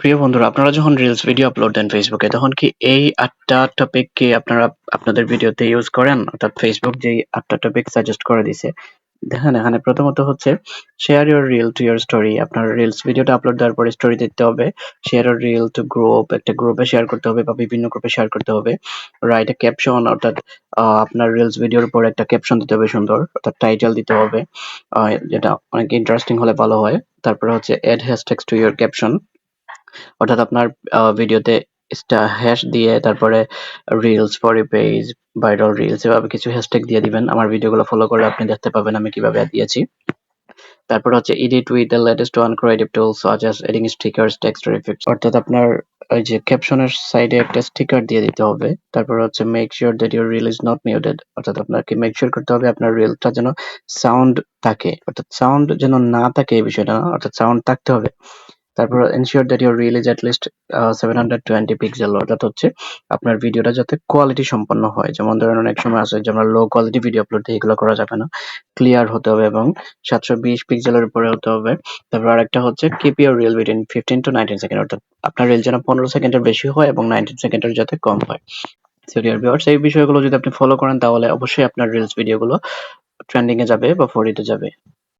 প্রিয় বন্ধুরা, আপনারা যখন রিলস ভিডিও আপলোড দেন ফেসবুকে তখন কি এই আটটা টপিক কি আপনারা আপনাদের ভিডিওতে ইউজ করেন? অর্থাৎ ফেসবুক যেই আটটা টপিক সাজেস্ট করে দিছে। দেখেন, এখানে প্রথমত হচ্ছে share your reel to your story আপনার রিলস ভিডিওটা আপলোড দেওয়ার পরে স্টোরি দিতে হবে। Share your reel to group একটা গ্রুপে শেয়ার করতে হবে বা বিভিন্ন গ্রুপে শেয়ার করতে হবে। রাইট এ ক্যাপশন অর্থাৎ আপনার রিলস ভিডিওর উপর একটা ক্যাপশন দিতে হবে সুন্দর, অর্থাৎ টাইটেল দিতে হবে। যেটা অনেক ইন্টারেস্টিং হলে ভালো হয়। তারপরে হচ্ছে add hashtags to your caption অর্থাৎ আপনার ভিডিওতে হ্যাশ দিয়ে তারপরে রিলস এ পেজ ভাইরাল রিলস এভাবে কিছু হ্যাশট্যাগ দিয়ে দিবেন। আমার ভিডিওগুলো ফলো করলে আপনি দেখতে পাবেন আমি কীভাবে দিয়েছি। তারপর হচ্ছে edit with the latest one creative tools such as adding stickers text effects অর্থাৎ আপনার ওই যে ক্যাপশনের সাইডে একটা স্টিকার দিয়ে দিতে হবে। তারপর হচ্ছে make sure that your reel is not muted অর্থাৎ আপনাকে মেক শিওর করতে হবে আপনার রিলটা যেন সাউন্ড থাকে। অর্থাৎ সাউন্ড যেন না থাকে এই বিষয়টা অর্থাৎ সাউন্ড থাকতে হবে। তারপর ensure that your is at least seven hundred twenty pixel অর্থাৎ হচ্ছে আপনার ভিডিওটা যাতে কোয়ালিটি সম্পন্ন হয়। যেমন ধরেন অনেক সময় আছে যে আমরা লো কোয়ালিটি ভিডিও আপলোড দিই এগুলো করা যাবে না। ক্লিয়ার হতে হবে এবং সাতশো বিশ পিক্সেলের উপরে হতে হবে। তারপর আরেকটা হচ্ছে keep your reel between fifteen to nineteen second অর্থাৎ আপনার রিল যেন পনেরো সেকেন্ডের বেশি হয় এবং নাইনটিন সেকেন্ডের যাতে কম হয়। সিরিয়ার ভিউয়ার্স এই বিষয়গুলো যদি আপনি ফলো করেন তাহলে অবশ্যই আপনার রিলস ভিডিওগুলো ট্রেন্ডিং এ যাবে বা ফরিতে যাবে।